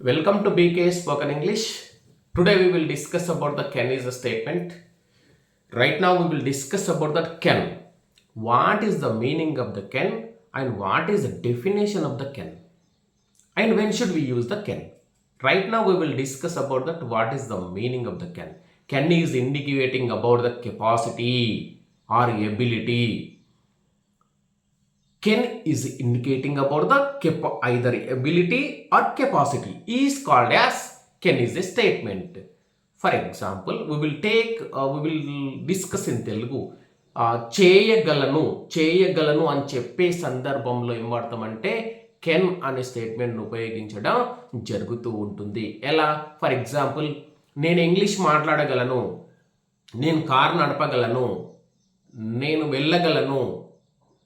Welcome to BK Spoken English. Today we will discuss about the can is a statement. Right now we will discuss about that can. What is the meaning of the can and what is the definition of the can? And when should we use the can? Right now we will discuss about that what is the meaning of the can. Can is indicating about the capacity or ability can is indicating about the కెప either ability or capacity is called as can is a statement for example we will take we will discuss in Telugu చేయగలను చేయగలను అని చెప్పే సందర్భంలో ఏం వాడతామంటే can అనే స్టేట్మెంట్ని ఉపయోగించడం జరుగుతూ ఉంటుంది. ఎలా? ఫర్ ఎగ్జాంపుల్ నేను ఇంగ్లీష్ మాట్లాడగలను నేను కారు నడపగలను నేను వెళ్ళగలను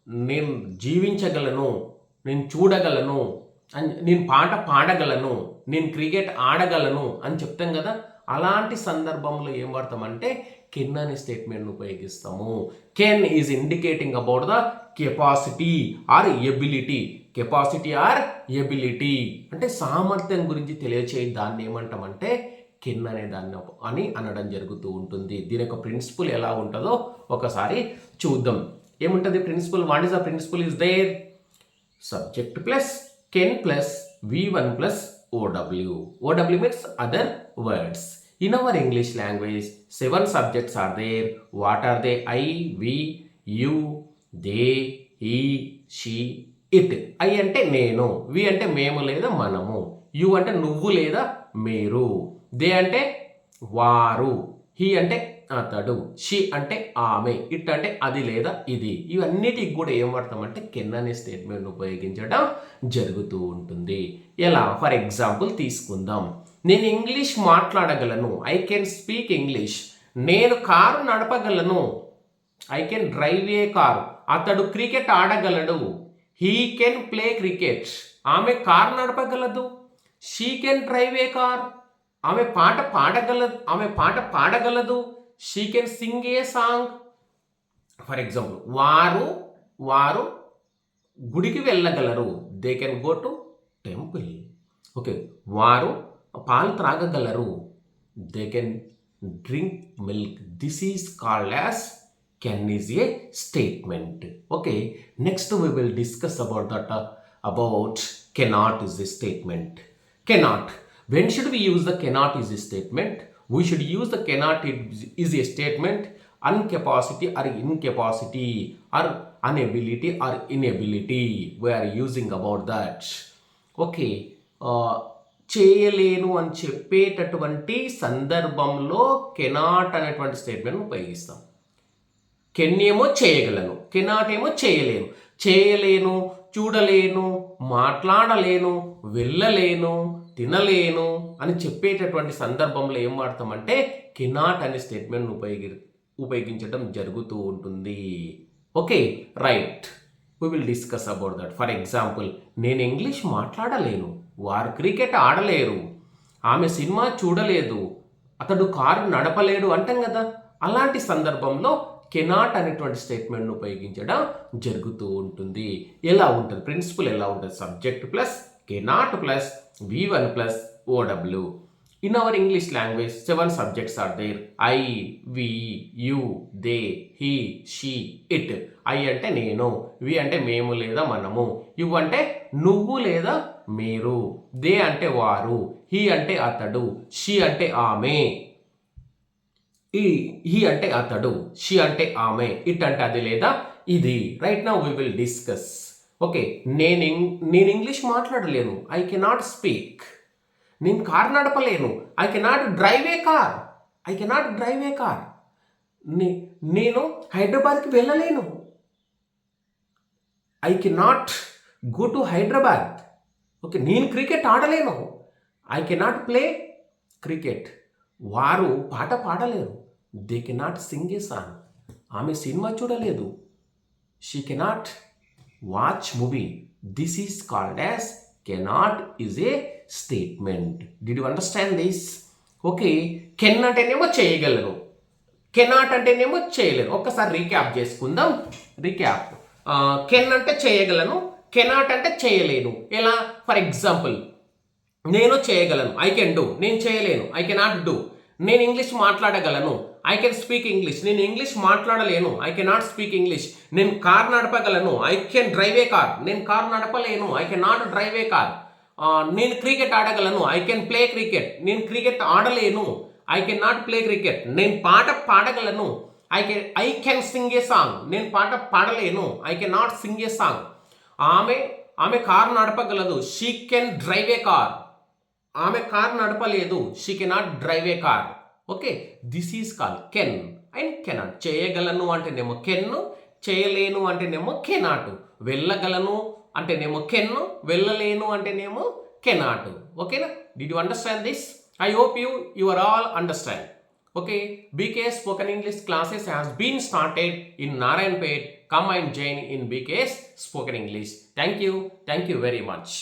నేను జీవించగలను నేను చూడగలను అని నేను పాట పాడగలను నేను క్రికెట్ ఆడగలను అని చెప్తాం కదా. అలాంటి సందర్భంలో ఏం వాడతామంటే కెన్ అనే స్టేట్మెంట్ను ఉపయోగిస్తాము. Can is indicating about the capacity or ability capacity or ability అంటే సామర్థ్యం గురించి తెలియచేయ దాన్ని ఏమంటామంటే కిన్ అనే దాన్ని అని అనడం జరుగుతూ ఉంటుంది. దీని యొక్క ప్రిన్సిపల్ ఎలా ఉంటుందో ఒకసారి చూద్దాం. ఏముంటుంది? Principle what is the principle is there subject plus can plus V one plus OW OW means other words in our English language seven subjects are there what are they I we you they he she it I అంటే నేను వి అంటే మేము లేదా మనము. You అంటే నువ్వు లేదా మీరు. దే అంటే వారు. హీ అంటే అతడు షీ అంటే ఆమె ఇట్ అంటే అది లేదా ఇది. ఇవన్నిటికి కూడా ఏం వాడతామంటే కెన్ అనే స్టేట్మెంట్ ఉపయోగించడం జరుగుతూ ఉంటుంది. ఎలా? ఫర్ ఎగ్జాంపుల్ తీసుకుందాం. నేను ఇంగ్లీష్ మాట్లాడగలను. ఐ కెన్ స్పీక్ ఇంగ్లీష్ నేను car నడపగలను. I can drive a car. అతడు క్రికెట్ ఆడగలడు. హీ కెన్ ప్లే క్రికెట్ ఆమె car నడపగలదు. She can drive a car. ఆమె పాట పాడగలదు ఆమె పాట పాడగలదు. She can sing a song for example వారు వారు గుడికి వెళ్ళగలరు. They can go to temple okay వారు పాలు త్రాగగలరు. They can drink milk this is called as can is a statement okay next we will discuss about that about cannot is a statement cannot when should we use the cannot is a statement we should use the cannot it is a statement uncapacity or incapacity or unability or inability we are using about that okay చేయలేను అని చెప్పేటటువంటి సందర్భంలో cannot అనేటువంటి statement ఉపయోగిస్తాం. Can ఏమో చేయగలను. Cannot ఏమో చేయలేను. చేయలేను చూడలేను మాట్లాడలేను వెళ్ళలేను తినలేను అని చెప్పేటటువంటి సందర్భంలో ఏం వాడతామంటే కెనాట్ అనే స్టేట్మెంట్ ఉపయోగి ఉపయోగించడం జరుగుతూ ఉంటుంది. Okay right. We will discuss about that for example నేను ఇంగ్లీష్ మాట్లాడలేను వారు క్రికెట్ ఆడలేరు ఆమె సినిమా చూడలేదు అతడు కారు నడపలేడు అంటాం కదా. అలాంటి సందర్భంలో కెనాట్ అనేటువంటి స్టేట్మెంట్ను ఉపయోగించడం జరుగుతూ ఉంటుంది. ఎలా ఉంటుంది? ప్రిన్సిపల్ ఎలా ఉంటుంది? Subject plus cannot plus V one plus OW in our English language seven subjects are there I we you they he she it I అంటే నేను వి అంటే మేము లేదా మనము. యు అంటే నువ్వు లేదా మీరు. దే అంటే వారు. హీ అంటే అతడు. షీ అంటే ఆమె. ఈ హీ అంటే అతడు. షీ అంటే ఆమె. ఇట్ అంటే అది లేదా? ఇది. రైట్ నా వీ విల్ డిస్కస్ ఓకే నేను ఇంగ్- నేను ఇంగ్లీష్ మాట్లాడలేను. I cannot speak. నేను car నడపలేను. I cannot drive a car. I cannot drive a car. నేను హైదరాబాద్కి వెళ్ళలేను. I cannot go to Hyderabad. Okay నేను cricket ఆడలేను. I cannot play cricket. వారు పాట పాడలేరు. They cannot sing a song. ఆమె cinema చూడలేదు. She cannot watch movie this is called as cannot is a statement did you understand this okay can అంటేనేమో చేయగలను. Cannot అంటేనేమో చేయలేను ఒక్కసారి రీక్యాప్ చేసుకుందాం. రీక్యాప్ కెన్ అంటే చేయగలను. కెనాట్ అంటే చేయలేను. ఎలా? ఫర్ ఎగ్జాంపుల్ నేను చేయగలను. ఐ కెన్ డూ నేను చేయలేను. ఐ కెనాట్ డూ నేను ఇంగ్లీష్ మాట్లాడగలను. ఐ కెన్ స్పీక్ ఇంగ్లీష్ నేను ఇంగ్లీష్ మాట్లాడలేను. ఐ కెనాట్ స్పీక్ ఇంగ్లీష్ నేను car నడపగలను. I can drive a car నేను car నడపలేను. I can not drive a car నేను క్రికెట్ ఆడగలను. ఐ కెన్ ప్లే క్రికెట్ నేను cricket ఆడలేను. I can not play cricket నేను పాట పాడగలను. I can I can sing a song నేను పాట పాడలేను. I can not sing a song ఆమె ఆమె car నడపగలదు. She can drive a car ఆమె car నడపలేదు. She cannot drive a car okay this is call can and cannot చేయగలను అంటేనేమో can చేయలేను అంటేనేమో cannot వెళ్ళగలను అంటేనేమో కెన్ను వెళ్ళలేను అంటేనేమో కెనాట్ ఓకేనా do you understand this I hope you you are all understand okay BK spoken English classes has been started in Narayanpet come and join in BKS spoken English thank you thank you very much